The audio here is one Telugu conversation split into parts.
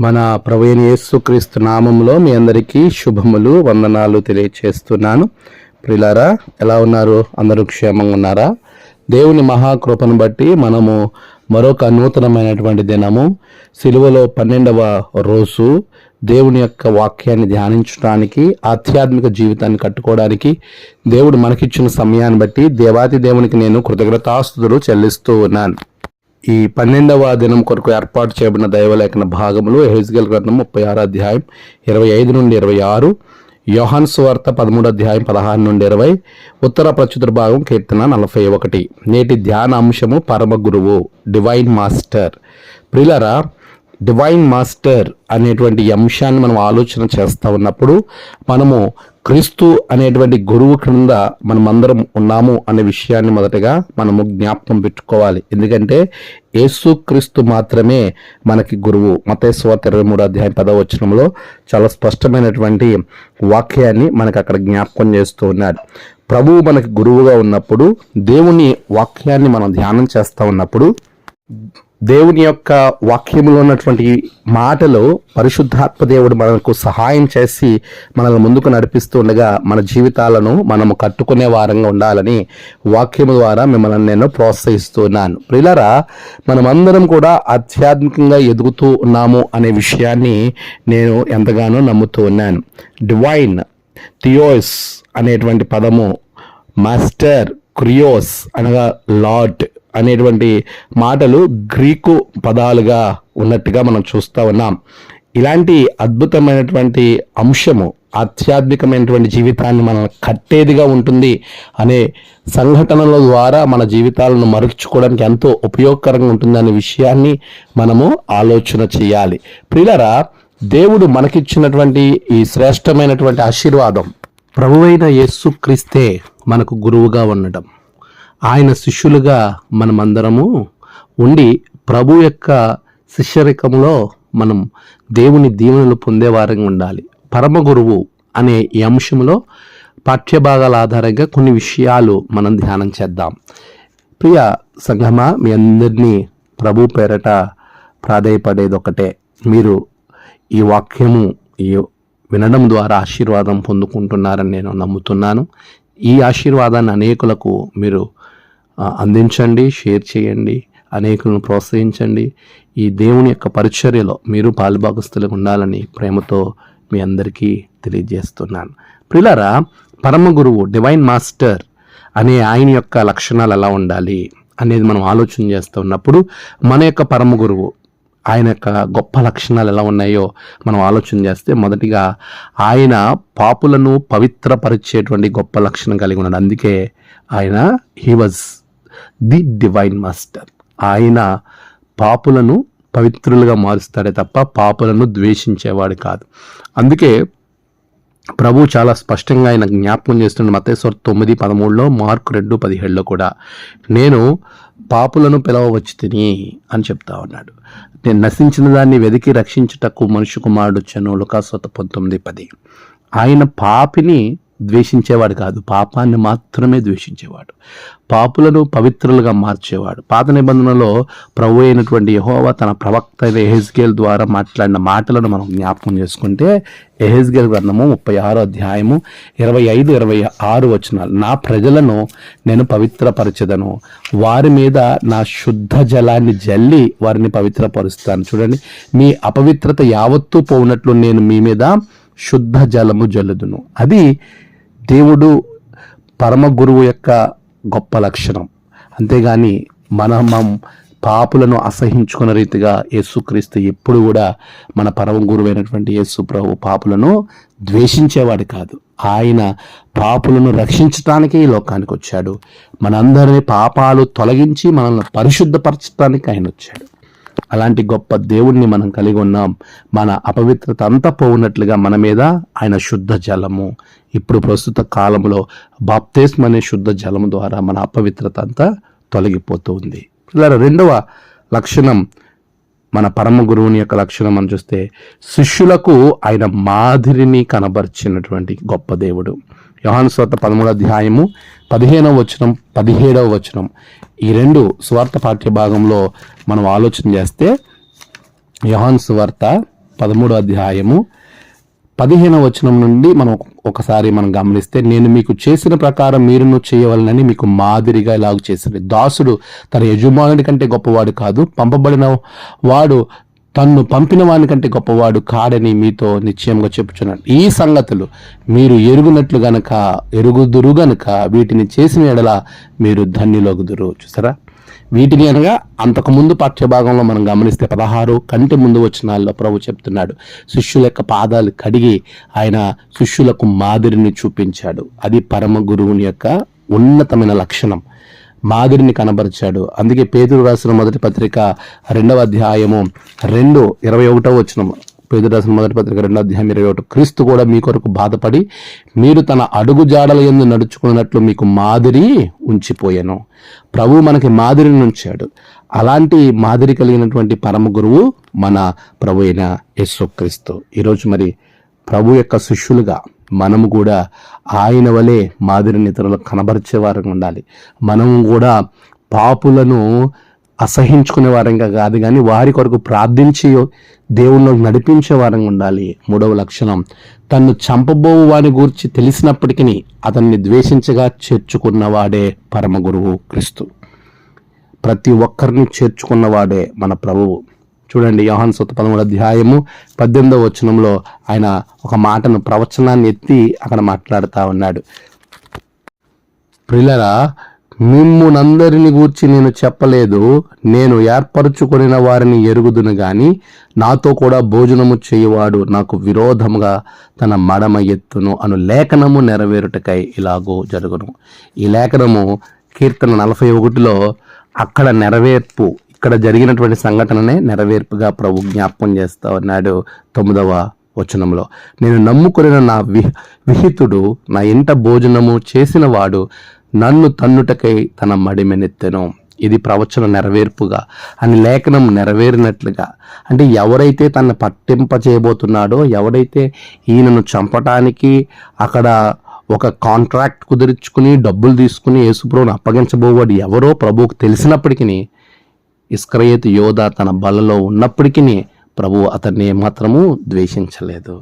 మన ప్రవీణ యేసుక్రీస్తు నామంలో మీ అందరికీ శుభములు వందనాలు తెలియచేస్తున్నాను. ప్రిలారా ఎలా ఉన్నారు? అందరూ క్షేమంగా ఉన్నారా? దేవుని మహాకృపను బట్టి మనము మరొక నూతనమైనటువంటి దినము సిలువలో పన్నెండవ రోజు దేవుని యొక్క వాక్యాన్ని ధ్యానించడానికి ఆధ్యాత్మిక జీవితాన్ని కట్టుకోవడానికి దేవుడు మనకిచ్చిన సమయాన్ని బట్టి దేవాతి దేవునికి నేను కృతజ్ఞతాస్తుతులు చెల్లిస్తూ ఉన్నాను. ఈ పన్నెండవ దినం కొరకు ఏర్పాటు చేయబడిన దైవలేఖన భాగములు హెజ్గల్ గ్రంథం ముప్పై ఆరు అధ్యాయం ఇరవై ఐదు నుండి ఇరవై ఆరు యోహాన్ సువార్త పదమూడు అధ్యాయం పదహారు నుండి ఇరవై ఉత్తర ప్రచుర భాగం కీర్తన నలభై ఒకటి. నేటి ధ్యాన అంశము పరమ గురువు డివైన్ మాస్టర్ ప్రిలరా డివైన్ మాస్టర్ అనేటువంటి అంశాన్ని మనం ఆలోచన చేస్తూ ఉన్నప్పుడు మనము క్రీస్తు అనేటువంటి గురువు క్రింద మనమందరం ఉన్నాము అనే విషయాన్ని మొదటగా మనము జ్ఞాపకం పెట్టుకోవాలి. ఎందుకంటే యేసు క్రీస్తు మాత్రమే మనకి గురువు. మతేశ్వర ఇరవై మూడు అధ్యాయం పదవచనంలో చాలా స్పష్టమైనటువంటి వాక్యాన్ని మనకు అక్కడ జ్ఞాపకం చేస్తూ ఉన్నారు ప్రభువు మనకి గురువుగా ఉన్నప్పుడు దేవుని వాక్యాన్ని మనం ధ్యానం చేస్తూ ఉన్నప్పుడు దేవుని యొక్క వాక్యములో ఉన్నటువంటి మాటలు పరిశుద్ధాత్మ దేవుడు మనకు సహాయం చేసి మనల్ని ముందుకు నడిపిస్తుండగా మన జీవితాలను మనము కట్టుకునే వారంగా ఉండాలని వాక్యము ద్వారా మిమ్మల్ని నేను ప్రోత్సహిస్తున్నాను. ప్రిలరా మనమందరం కూడా ఆధ్యాత్మికంగా ఎదుగుతూ ఉన్నాము అనే విషయాన్ని నేను ఎంతగానో నమ్ముతూ ఉన్నాను. డివైన్ థియోస్ అనేటువంటి పదము మాస్టర్ క్రియోస్ అనగా లార్డ్ అనేటువంటి మాటలు గ్రీకు పదాలుగా ఉన్నట్టుగా మనం చూస్తూ ఉన్నాం. ఇలాంటి అద్భుతమైనటువంటి అంశము ఆధ్యాత్మికమైనటువంటి జీవితాన్ని మనం కట్టేదిగా ఉంటుంది అనే సంఘటనల ద్వారా మన జీవితాలను మరుచుకోవడానికి ఎంతో ఉపయోగకరంగా ఉంటుందనే విషయాన్ని మనము ఆలోచన చేయాలి. ప్రియులరా దేవుడు మనకిచ్చినటువంటి ఈ శ్రేష్టమైనటువంటి ఆశీర్వాదం ప్రభువైన యేసు క్రీస్తే మనకు గురువుగా ఉండటం. ఆయన శిష్యులుగా మనమందరము ఉండి ప్రభు యొక్క శిష్యరికంలో మనం దేవుని దీవెనలు పొందేవారంగా ఉండాలి. పరమ గురువు అనే ఈ అంశంలో పాఠ్యభాగాల ఆధారంగా కొన్ని విషయాలు మనం ధ్యానం చేద్దాం. ప్రియ సంఘమా మీ అందరినీ ప్రభు పేరట ప్రాధాయపడేది ఒకటే. మీరు ఈ వాక్యము ఈ వినడం ద్వారా ఆశీర్వాదం పొందుకుంటున్నారని నేను నమ్ముతున్నాను. ఈ ఆశీర్వాదాన్ని అనేకులకు మీరు అందించండి షేర్ చేయండి అనేకులను ప్రోత్సహించండి. ఈ దేవుని యొక్క పరిచర్యలో మీరు పాలుభాగస్తులకు ఉండాలని ప్రేమతో మీ అందరికీ తెలియజేస్తున్నాను. ప్రిలరా పరమ గురువు డివైన్ మాస్టర్ అనే ఆయన యొక్క లక్షణాలు ఎలా ఉండాలి అనేది మనం ఆలోచన చేస్తూ ఉన్నప్పుడు మన యొక్క పరమ గురువు ఆయన యొక్క గొప్ప లక్షణాలు ఎలా ఉన్నాయో మనం ఆలోచన చేస్తే మొదటిగా ఆయన పాపులను పవిత్రపరిచేటువంటి గొప్ప లక్షణం కలిగి ఉన్నాడు. అందుకే ఆయన he was the divine master. ఆయన పాపులను పవిత్రులుగా మారుస్తాడే తప్ప పాపులను ద్వేషించేవాడు కాదు. అందుకే ప్రభు చాలా స్పష్టంగా ఆయన జ్ఞాపకం చేస్తున్న మతేశ్వర్ తొమ్మిది పదమూడులో మార్క్ రెండు పదిహేడులో కూడా నేను పాపులను పిలవవచ్చు తిని అని చెప్తా ఉన్నాడు. నేను నశించిన దాన్ని వెతికి రక్షించుటకు మనుషు కుమారుడు వచ్చాను లుకాసోత పంతొమ్మిది పది. ఆయన పాపిని ద్వేషించేవాడు కాదు. పాపాన్ని మాత్రమే ద్వేషించేవాడు. పాపులను పవిత్రులుగా మార్చేవాడు. పాత నిబంధనలో ప్రభు అయినటువంటి యహోవా తన ప్రవక్త అయిన ఎహెజ్గేల్ ద్వారా మాట్లాడిన మాటలను మనం జ్ఞాపకం చేసుకుంటే ఎహెజ్గేల్ గ్రంథము ముప్పై ఆరో అధ్యాయము ఇరవై ఐదు ఇరవై ఆరు వచనాలు. నా ప్రజలను నేను పవిత్రపరచదను. వారి మీద నా శుద్ధ జలాన్ని జల్లి వారిని పవిత్రపరుస్తాను. చూడండి. మీ అపవిత్రత యావత్తూ పోనట్లు నేను మీ మీద శుద్ధ జలము జల్లుదును. అది దేవుడు పరమ గురువు యొక్క గొప్ప లక్షణం. అంతేగాని మనం పాపులను అసహించుకున్న రీతిగా యేసుక్రీస్తు ఎప్పుడు కూడా మన పరమ గురువైనటువంటి యేసు ప్రభు పాపులను ద్వేషించేవాడు కాదు. ఆయన పాపులను రక్షించటానికే ఈ లోకానికి వచ్చాడు మనందరినీ పాపాలు తొలగించి మనల్ని పరిశుద్ధపరచడానికి ఆయన వచ్చాడు అలాంటి గొప్ప దేవుణ్ణి మనం కలిగి ఉన్నాం. మన అపవిత్రత అంతా పోవునట్లుగా మన మీద ఆయన శుద్ధ జలము. ఇప్పుడు ప్రస్తుత కాలంలో బాప్తేస్మ అనే శుద్ధ జలము ద్వారా మన అపవిత్రత అంతా తొలగిపోతూ ఉంది. ఇలా రెండవ లక్షణం మన పరమ గురువుని యొక్క లక్షణం మనం చూస్తే శిష్యులకు ఆయన మాదిరిని కనబరిచినటువంటి గొప్ప దేవుడు. యోహాను స్వత పదమూడవ అధ్యాయము పదిహేనవ వచనం పదిహేడవ వచనం. ఈ రెండు స్వార్థ పాఠ్య భాగంలో మనం ఆలోచన చేస్తే యోహాన్ సువార్త పదమూడు అధ్యాయము పదిహేనవ వచనం నుండి మనం ఒకసారి మనం గమనిస్తే నేను మీకు చేసిన ప్రకారం మీరును చేయవలనని మీకు మాదిరిగా ఇలాగ చేసింది దాసుడు తన యజమానుడి కంటే గొప్పవాడు కాదు పంపబడిన వాడు తన్ను పంపిన వానికంటే గొప్పవాడు కాడని మీతో నిశ్చయంగా చెప్పుచున్నాడు. ఈ సంగతులు మీరు ఎరుగునట్లు గనక ఎరుగుదురు గనక వీటిని చేసిన ఎడల మీరు ధన్యులోగుదురు. చూసారా? వీటిని అనగా అంతకుముందు పాఠ్యభాగంలో మనం గమనిస్తే పదహారు కంటి ముందు వచ్చినాల్లో ప్రభు చెప్తున్నాడు. శిష్యుల యొక్క పాదాలు కడిగి ఆయన శిష్యులకు మాదిరిని చూపించాడు. అది పరమ గురువుని యొక్క ఉన్నతమైన లక్షణం. మాదిరిని కనబరిచాడు. అందుకే పేదరు రాసిన మొదటి పత్రిక రెండవ అధ్యాయము రెండు ఇరవై ఒకటో వచ్చిన పేదరు రాసిన మొదటి పత్రిక రెండవ అధ్యాయం ఇరవై ఒకటి. క్రీస్తు కూడా మీ కొరకు బాధపడి మీరు తన అడుగు జాడల ఎందు నడుచుకున్నట్లు మీకు మాదిరి ఉంచిపోయాను. ప్రభు మనకి మాదిరిని ఉంచాడు. అలాంటి మాదిరి కలిగినటువంటి పరమ గురువు మన ప్రభు అయిన యేసుక్రీస్తు. ఈరోజు మరి ప్రభు యొక్క శిష్యులుగా మనము కూడా ఆయన వలె మాదిరిని ఇతరులకు కనబరిచే వారంగా ఉండాలి. మనము కూడా పాపులను అసహించుకునే వారంగా కాదు కానీ వారి కొరకు ప్రార్థించి దేవుళ్ళు నడిపించే వారంగా ఉండాలి. మూడవ లక్షణం తను చంపబోవు వాని గురించి తెలిసినప్పటికీ అతన్ని ద్వేషించగా చేర్చుకున్నవాడే పరమ గురువు క్రీస్తు. ప్రతి ఒక్కరిని చేర్చుకున్నవాడే మన ప్రభువు. చూడండి యోహాన్ సొత్త పదమూడు అధ్యాయము పద్దెనిమిదవ వచనంలో ఆయన ఒక మాటను ప్రవచనాన్ని ఎత్తి అక్కడ మాట్లాడుతూ ఉన్నాడు. ప్రిలరా మిమ్మునందరిని గూర్చి నేను చెప్పలేదు నేను ఏర్పరచుకొనిన వారిని ఎరుగుదును గాని నాతో కూడా భోజనము చేయువాడు నాకు విరోధముగా తన మడమ ఎత్తును అను లేఖనము నెరవేరుటకై ఇలాగో జరుగును. ఈ లేఖనము కీర్తన నలభై ఒకటిలో అక్కడ నెరవేర్పు ఇక్కడ జరిగినటువంటి సంఘటననే నెరవేర్పుగా ప్రభు జ్ఞాపకం చేస్తా ఉన్నాడు తొమ్మిదవ వచనంలో. నేను నమ్ముకున్న నా వి విహితుడు నా ఇంట భోజనము చేసిన వాడు నన్ను తన్నుటకై తన మడిమెనెత్తెను. ఇది ప్రవచన నెరవేర్పుగా అని లేఖనం నెరవేరినట్లుగా. అంటే ఎవరైతే తన పట్టింప చేయబోతున్నాడో ఎవరైతే ఈయనను చంపటానికి అక్కడ ఒక కాంట్రాక్ట్ కుదుర్చుకుని డబ్బులు తీసుకుని యేసుప్రభుని అప్పగించబోవాడు ఎవరో ప్రభువుకు తెలిసినప్పటికీ ఇస్క్రయేతు యోధ తన బలలో ఉన్నప్పటికీ ప్రభు అతన్ని ఏమాత్రము ద్వేషించలేదు.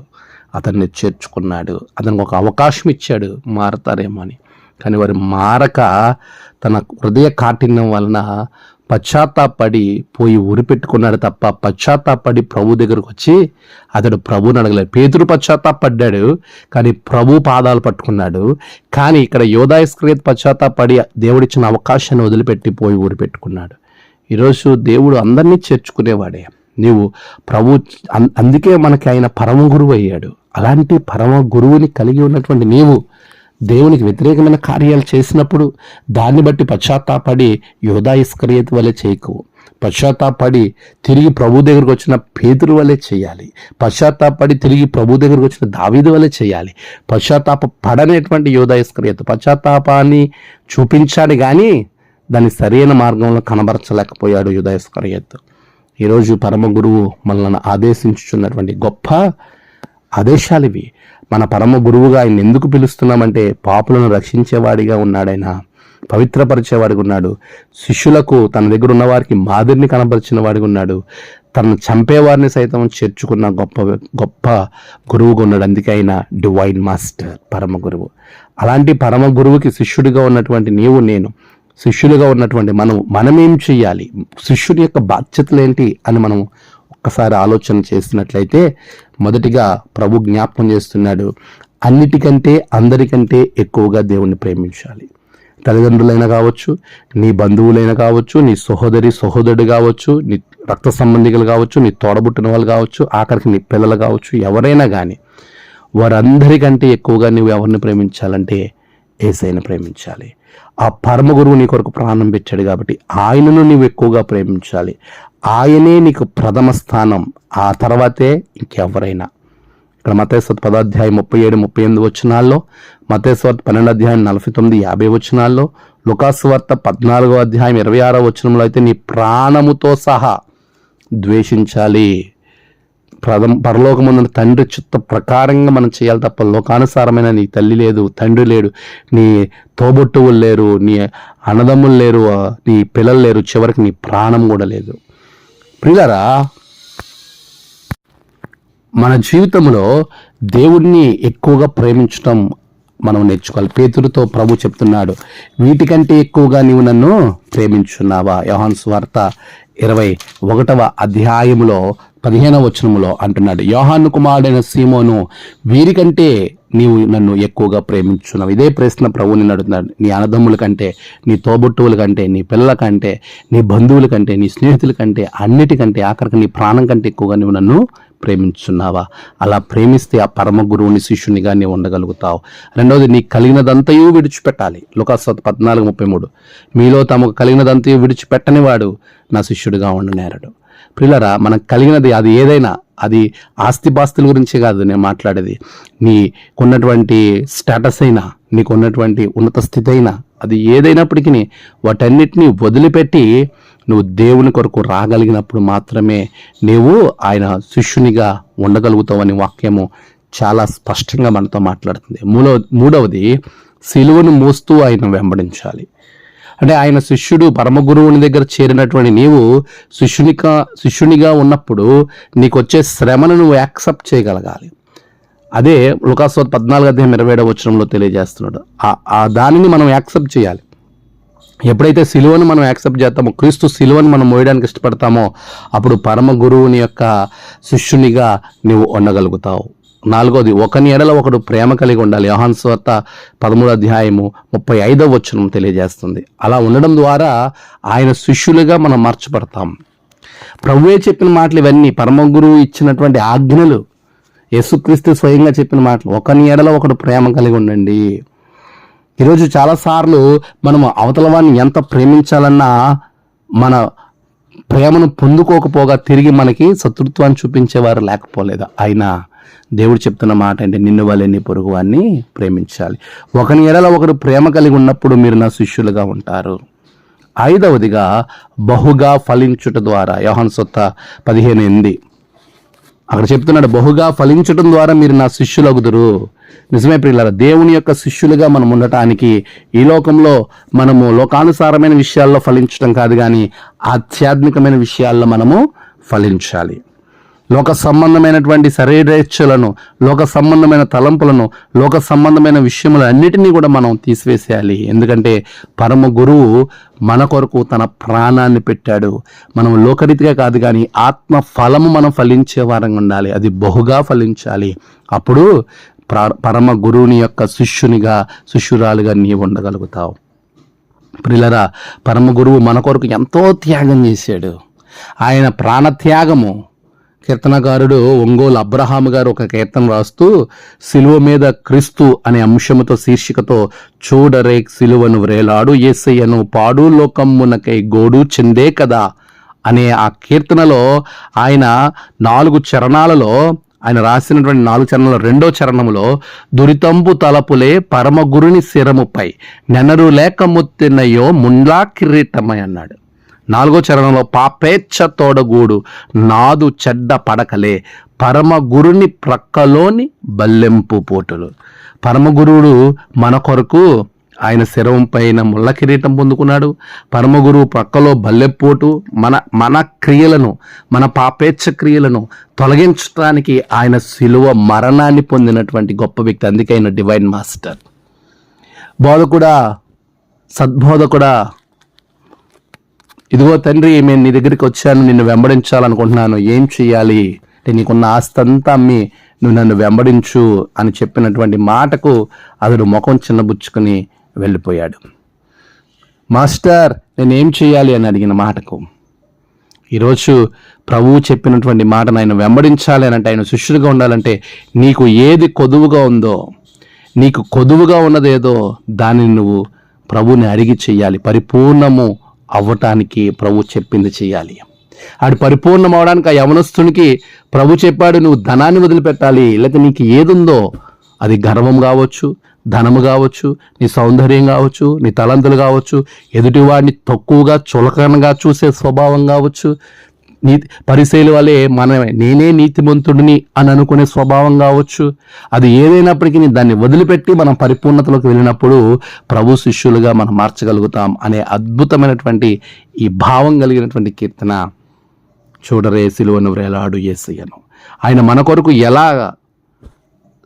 అతన్ని చేర్చుకున్నాడు. అతనికి ఒక అవకాశం ఇచ్చాడు మారతారేమో అని కానీ వారు మారక తన హృదయ కాఠిన్యం వలన పశ్చాత్తాపడి పోయి ఉరి పెట్టుకున్నాడు తప్ప పశ్చాత్తాపడి ప్రభు దగ్గరకు వచ్చి అతడు ప్రభుని అడగలేదు పేతురు పశ్చాత్తాపడ్డాడు కానీ ప్రభు పాదాలు పట్టుకున్నాడు. కానీ ఇక్కడ యోధాయస్క్రియత్ పశ్చాత్తాపడి దేవుడిచ్చిన అవకాశాన్ని వదిలిపెట్టి పోయి ఊరి పెట్టుకున్నాడు. ఈరోజు దేవుడు అందరినీ చేర్చుకునేవాడే. నీవు ప్రభు అం- అందుకే మనకి ఆయన పరమ గురువు అయ్యాడు. అలాంటి పరమ గురువుని కలిగి ఉన్నటువంటి నీవు దేవునికి వ్యతిరేకమైన కార్యాలు చేసినప్పుడు దాన్ని బట్టి పశ్చాత్తాపడి యోధా ఇస్కరియత్ వలె చేయకు. పశ్చాత్తాపడి తిరిగి ప్రభు దగ్గరకు వచ్చిన పేదరు వలె చేయాలి. పశ్చాత్తాపడి తిరిగి ప్రభు దగ్గరకు వచ్చిన దావీదు వలె చేయాలి. పశ్చాత్తాప పడనేటువంటి యోధా ఇస్కరియత్ పశ్చాత్తాపాన్ని చూపించాడు కానీ దాన్ని సరైన మార్గంలో కనబరచలేకపోయాడు యోధా ఈరోజు పరమ గురువు మనల్ని ఆదేశించుచున్నటువంటి గొప్ప ఆదేశాలు ఇవి మన పరమ గురువుగా ఆయన ఎందుకు పిలుస్తున్నామంటే పాపులను రక్షించేవాడిగా ఉన్నాడైనా పవిత్రపరిచేవాడిగా ఉన్నాడు. శిష్యులకు తన దగ్గర ఉన్న వారికి మాదిరిని కనపరిచిన వాడిగా ఉన్నాడు. తనను చంపేవారిని సైతం చేర్చుకున్న గొప్ప గొప్ప గురువుగా ఉన్నాడు. అందుకే ఆయన డివైన్ మాస్టర్ పరమ గురువు అలాంటి పరమ గురువుకి శిష్యుడిగా ఉన్నటువంటి నీవు నేను శిష్యులుగా ఉన్నటువంటి మనం మనమేం చేయాలి శిష్యుని యొక్క బాధ్యతలు ఏంటి అని మనం ఒక్కసారి ఆలోచన చేసినట్లయితే మొదటిగా ప్రభు జ్ఞాపకం చేస్తున్నాడు అన్నిటికంటే అందరికంటే ఎక్కువగా దేవుణ్ణి ప్రేమించాలి. తల్లిదండ్రులైనా కావచ్చు నీ బంధువులైనా కావచ్చు నీ సహోదరి సహోదరుడు కావచ్చు నీ రక్త సంబంధికులు కావచ్చు నీ తోడబుట్టిన వాళ్ళు కావచ్చు ఆఖరికి నీ పిల్లలు కావచ్చు ఎవరైనా కానీ వారందరికంటే ఎక్కువగా నువ్వు ఎవరిని ప్రేమించాలంటే ఏసైన ప్రేమించాలి. ఆ పరమ గురువు నీ కొరకు ప్రాణం పెట్టాడు కాబట్టి ఆయనను నీవు ఎక్కువగా ప్రేమించాలి. ఆయనే నీకు ప్రథమ స్థానం. ఆ తర్వాతే ఇంకెవరైనా. ఇక్కడ మతేశ్వత్ పదాధ్యాయం ముప్పై ఏడు ముప్పై ఎనిమిది వచ్చినాల్లో మతేశ్వత్ పన్నెండు అధ్యాయం నలభై తొమ్మిది యాభై వచ్చినాల్లో లుకాసువార్త పద్నాలుగో అధ్యాయం ఇరవై ఆరో వచనంలో అయితే నీ ప్రాణముతో సహా ద్వేషించాలి. ప్రథమ పరలోకమున్న తండ్రి చిత్త ప్రకారంగా మనం చేయాలి తప్ప లోకానుసారమైన నీ తల్లి లేదు తండ్రి లేడు నీ తోబొట్టువులు లేరు నీ అన్నదమ్ములు లేరు నీ పిల్లలు లేరు చివరికి నీ ప్రాణం కూడా లేదు. ప్రియులరా మన జీవితంలో దేవుణ్ణి ఎక్కువగా ప్రేమించటం మనం నేర్చుకోవాలి. పేతుడితో ప్రభు చెప్తున్నాడు వీటికంటే ఎక్కువగా నీవు నన్ను ప్రేమించున్నావా? యోహాన్స్ వార్త ఇరవై ఒకటవ అధ్యాయములో పదిహేనవ వచనములో అంటున్నాడు. యోహాను కుమారుడైన సీమోను వీరికంటే నీవు నన్ను ఎక్కువగా ప్రేమించున్నావు ఇదే ప్రశ్న ప్రభు నిన్ను అడుగుతున్నాడు నీ అన్నదమ్ముల కంటే నీ తోబుట్టువుల కంటే నీ పిల్లల కంటే నీ బంధువుల కంటే నీ స్నేహితుల కంటే అన్నిటికంటే ఆఖరికి నీ ప్రాణం కంటే ఎక్కువగా నువ్వు నన్ను ప్రేమించున్నావా అలా ప్రేమిస్తే ఆ పరమ గురువుని శిష్యునిగా నీవు ఉండగలుగుతావు. రెండవది నీకు కలిగినదంతయు విడిచిపెట్టాలి. లుకాస్వత్ పద్నాలుగు ముప్పై మూడు. మీలో తమకు కలిగినదంతయు విడిచిపెట్టని వాడు నా శిష్యుడిగా ఉండనేరడు ప్రిల్లరా మనకు కలిగినది అది ఏదైనా అది ఆస్తిపాస్తుల గురించి కాదు నేను మాట్లాడేది. నీకున్నటువంటి స్టేటస్ అయినా నీకున్నటువంటి ఉన్నత స్థితి అయినా అది ఏదైనప్పటికీ వాటన్నిటిని వదిలిపెట్టి నువ్వు దేవుని కొరకు రాగలిగినప్పుడు మాత్రమే నీవు ఆయన శిష్యునిగా ఉండగలుగుతావని వాక్యము చాలా స్పష్టంగా మనతో మాట్లాడుతుంది. మూడవ మూడవది సిలువను మోస్తూ ఆయన వెంబడించాలి. అంటే ఆయన శిష్యుడు పరమ గురువుని దగ్గర చేరినటువంటి నీవు శిష్యునిగా శిష్యునిగా ఉన్నప్పుడు నీకు వచ్చే శ్రమను నువ్వు యాక్సెప్ట్ చేయగలగాలి. అదే లుకాసో పద్నాలుగు అధ్యాయం ఇరవై ఏడవ వచనంలో తెలియజేస్తున్నాడు. ఆ దానిని మనం యాక్సెప్ట్ చేయాలి. ఎప్పుడైతే సిలువను మనం యాక్సెప్ట్ చేస్తామో క్రీస్తు సిలువను మనం మోయడానికి ఇష్టపడతామో అప్పుడు పరమ గురువుని యొక్క శిష్యునిగా నీవు ఉండగలుగుతావు. నాలుగోది ఒకని ఎడల ఒకడు ప్రేమ కలిగి ఉండాలి. యోహాన్ స్వార్త పదమూడు అధ్యాయము ముప్పై ఐదవ వచనం తెలియజేస్తుంది. అలా ఉండడం ద్వారా ఆయన శిష్యులుగా మనం మార్చబడతాం. ప్రభువే చెప్పిన మాటలు ఇవన్నీ పరమ గురువు ఇచ్చినటువంటి ఆజ్ఞలు యేసుక్రీస్తు స్వయంగా చెప్పిన మాటలు ఒకని ఎడల ఒకడు ప్రేమ కలిగి ఉండండి. ఈరోజు చాలాసార్లు మనం అవతల వాడిని ఎంత ప్రేమించాలన్నా మన ప్రేమను పొందుకోకపోగా తిరిగి మనకి శత్రుత్వాన్ని చూపించేవారు లేకపోలేదు. అయినా దేవుడు చెప్తున్న మాట అంటే నిన్ను వాళ్ళే నీ పొరుగు వాడిని ప్రేమించాలి. ఒకని ఎడల ఒకరు ప్రేమ కలిగి ఉన్నప్పుడు మీరు నా శిష్యులుగా ఉంటారు. ఐదవదిగా బహుగా ఫలించుట ద్వారా యోహన్ సొత్త పదిహేను ఎనిమిది. అక్కడ చెప్తున్నాడు బహుగా ఫలించడం ద్వారా మీరు నా శిష్యులగుదురు. నిజమే ప్రియులారా దేవుని యొక్క శిష్యులుగా మనం ఉండటానికి ఈ లోకంలో మనము లోకానుసారమైన విషయాల్లో ఫలించడం కాదు కానీ ఆధ్యాత్మికమైన విషయాల్లో మనము ఫలించాలి. లోక సంబంధమైనటువంటి శరీరేచ్ఛలను లోక సంబంధమైన తలంపులను లోక సంబంధమైన విషయములన్నిటినీ కూడా మనం తీసివేసేయాలి. ఎందుకంటే పరమ గురువు మన కొరకు తన ప్రాణాన్ని పెట్టాడు. మనం లోకరీతిగా కాదు కానీ ఆత్మ ఫలము మనం ఫలించే వారంగా ఉండాలి. అది బహుగా ఫలించాలి. అప్పుడు పరమ గురువుని యొక్క శిష్యునిగా శిష్యురాలుగా నీవు ఉండగలుగుతావు. ప్రిలరా పరమ గురువు మన కొరకు ఎంతో త్యాగం చేశాడు. ఆయన ప్రాణత్యాగము. కీర్తనకారుడు ఒంగోలు అబ్రహాము గారు ఒక కీర్తన రాస్తూ సిలువ మీద క్రీస్తు అనే అంశముతో శీర్షికతో చూడరే సిలువను వ్రేలాడు ఏసయ్యను పాడు లోకమ్మునకై గోడు చెందే కదా అనే ఆ కీర్తనలో ఆయన నాలుగు చరణాలలో ఆయన రాసినటువంటి నాలుగు చరణంలో రెండో చరణములో దురితంబు తలపులే పరమగురుని శిరముపై నెనరు లేక ముత్తినయో ముండ్లా కిరీటమై అన్నాడు. నాలుగో చరణంలో పాపేచ్ఛ తోడగూడు నాదు చెడ్డ పడకలే పరమగురుని ప్రక్కలోని బల్లెంపు పోటులు. పరమగురుడు మన కొరకు ఆయన శరవం పైన ముళ్ళ కిరీటం పొందుకున్నాడు. పరమగురు ప్రక్కలో బల్లెపోటు మన మన క్రియలను మన పాపేచ్ఛ క్రియలను తొలగించడానికి ఆయన శిలువ మరణాన్ని పొందినటువంటి గొప్ప వ్యక్తి. అందుకే ఆయన డివైన్ మాస్టర్ బోధకుడా సద్బోధకుడా ఇదిగో తండ్రి నేను నీ దగ్గరికి వచ్చాను నిన్ను వెంబడించాలనుకుంటున్నాను. ఏం చేయాలి అంటే నీకున్న ఆస్తి అంతా అమ్మి నువ్వు నన్ను వెంబడించు అని చెప్పినటువంటి మాటకు అతడు ముఖం చిన్నబుచ్చుకుని వెళ్ళిపోయాడు. మాస్టర్ నేనేం చేయాలి? అని అడిగిన మాటకు. ఈరోజు ప్రభువు చెప్పినటువంటి మాటను ఆయన వెంబడించాలి అని అంటే ఆయన శిష్యుడిగా ఉండాలంటే నీకు ఏది కొదువుగా ఉందో నీకు కొదువుగా ఉన్నదేదో దానిని నువ్వు ప్రభుని అడిగి చెయ్యాలి. పరిపూర్ణము అవ్వటానికి ప్రభు చెప్పింది చెయ్యాలి. ఆడు పరిపూర్ణం అవడానికి ఆ యవనస్తునికి ప్రభు చెప్పాడు నువ్వు ధనాన్ని వదిలిపెట్టాలి. లేకపోతే నీకు ఏదుందో అది గర్వం కావచ్చు ధనము కావచ్చు నీ సౌందర్యం కావచ్చు నీ తలంతులు కావచ్చు ఎదుటివాడిని తక్కువగా చులకనగా చూసే స్వభావం కావచ్చు నీ పరిశైలి వలె మన నేనే నీతిమంతుడిని అని అనుకునే స్వభావం కావచ్చు. అది ఏదైనప్పటికీ దాన్ని వదిలిపెట్టి మనం పరిపూర్ణతలోకి వెళ్ళినప్పుడు ప్రభు శిష్యులుగా మనం మార్చగలుగుతాం అనే అద్భుతమైనటువంటి ఈ భావం కలిగినటువంటి కీర్తన చూడరే సిలువను వ్రేలాడు ఏసయ్యను ఆయన మన కొరకు ఎలా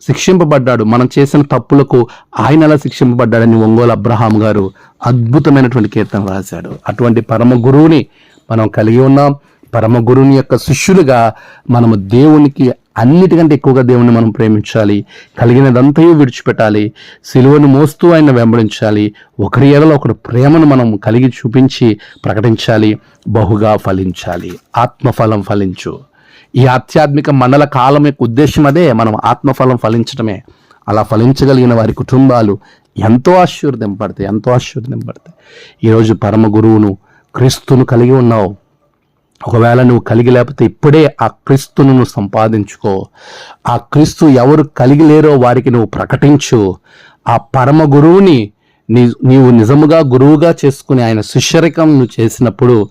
శిక్షింపబడ్డాడు. మనం చేసిన తప్పులకు ఆయన ఎలా శిక్షింపబడ్డాడని ఒంగోలు అబ్రహాం గారు అద్భుతమైనటువంటి కీర్తన రాశాడు. అటువంటి పరమ గురువుని మనం కలిగి ఉన్నాం. పరమ గురువుని యొక్క శిష్యులుగా మనము దేవునికి అన్నిటికంటే ఎక్కువగా దేవుని మనం ప్రేమించాలి. కలిగినదంతయు విడిచిపెట్టాలి. సిలువను మోస్తూ ఆయన వెంబడించాలి. ఒకరి ఎడలో ఒకరు ప్రేమను మనం కలిగి చూపించి ప్రకటించాలి. బహుగా ఫలించాలి. ఆత్మఫలం ఫలించు. ఈ ఆధ్యాత్మిక మండల కాలం యొక్క ఉద్దేశం అదే. మనం ఆత్మఫలం ఫలించడమే అలా ఫలించగలిగిన వారి కుటుంబాలు ఎంతో ఆశ్చర్యంపడతాయి ఎంతో ఆశ్చర్యంపడతాయి ఈరోజు పరమ గురువును క్రీస్తును కలిగి ఉన్నావు. ఒకవేళ నువ్వు కలిగి లేకపోతే ఇప్పుడే ఆ క్రీస్తును నువ్వు సంపాదించుకో. ఆ క్రీస్తు ఎవరు కలిగి లేరో వారికి నువ్వు ప్రకటించు. ఆ పరమ గురువుని నీ నీవు నిజముగా గురువుగా చేసుకుని ఆయన శిష్యరికం నువ్వు చేసినప్పుడు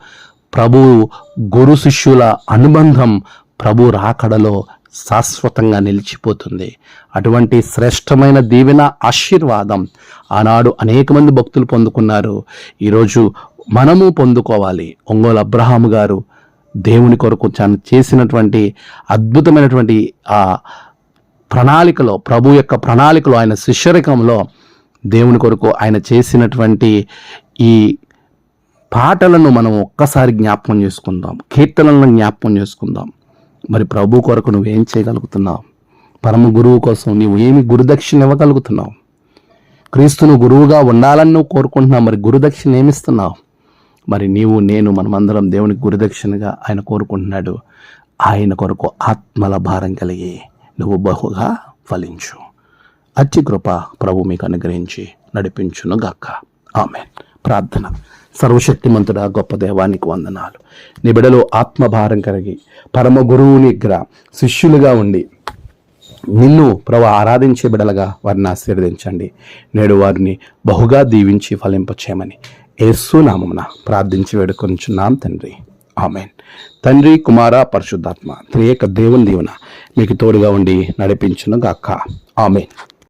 ప్రభు గురు శిష్యుల అనుబంధం ప్రభు రాకడలో శాశ్వతంగా నిలిచిపోతుంది. అటువంటి శ్రేష్టమైన దీవెన ఆశీర్వాదం ఆనాడు అనేక మంది భక్తులు పొందుకున్నారు. ఈరోజు మనము పొందుకోవాలి. ఒంగోలు అబ్రహాము గారు దేవుని కొరకు చేసినటువంటి అద్భుతమైనటువంటి ఆ ప్రణాళికలో ప్రభు యొక్క ప్రణాళికలో ఆయన శిష్యరికంలో దేవుని కొరకు ఆయన చేసినటువంటి ఈ పాటలను మనం ఒక్కసారి జ్ఞాపకం చేసుకుందాం. కీర్తనలను జ్ఞాపకం చేసుకుందాం. మరి ప్రభు కొరకు నువ్వేం చేయగలుగుతున్నావు? పరమ గురువు కోసం నీవు ఏమి గురుదక్షిణ ఇవ్వగలుగుతున్నావు? క్రీస్తును గురువుగా ఉండాలని నువ్వు కోరుకుంటున్నావు మరి గురుదక్షిణ ఏమిస్తున్నావు? మరి నీవు నేను మనమందరం దేవునికి గురుదక్షిణగా ఆయన కోరుకుంటున్నాడు. ఆయన కొరకు ఆత్మల భారం కలిగి నువ్వు బహుగా ఫలించు. అచ్చి కృప ప్రభు మీకు అనుగ్రహించి నడిపించును గక్క ఆమె ప్రార్థన. సర్వశక్తిమంతుడా గొప్ప దేవానికి వందనాలు. నీ బిడలో ఆత్మభారం కలిగి పరమ గురువు నిగ్ర శిష్యులుగా ఉండి నిన్ను ప్రభు ఆరాధించే బిడలుగా వారిని ఆశీర్వదించండి. నేడు వారిని బహుగా దీవించి ఫలింపచేయమని యేసునామమున ప్రార్థించి వేడుకొంచున్నాం తండ్రి. ఆమెన్. తండ్రి కుమార పరిశుద్ధాత్మ త్రియేక దేవుని దీవున మీకు తోడుగా ఉండి నడిపించును గాక ఆమెన్.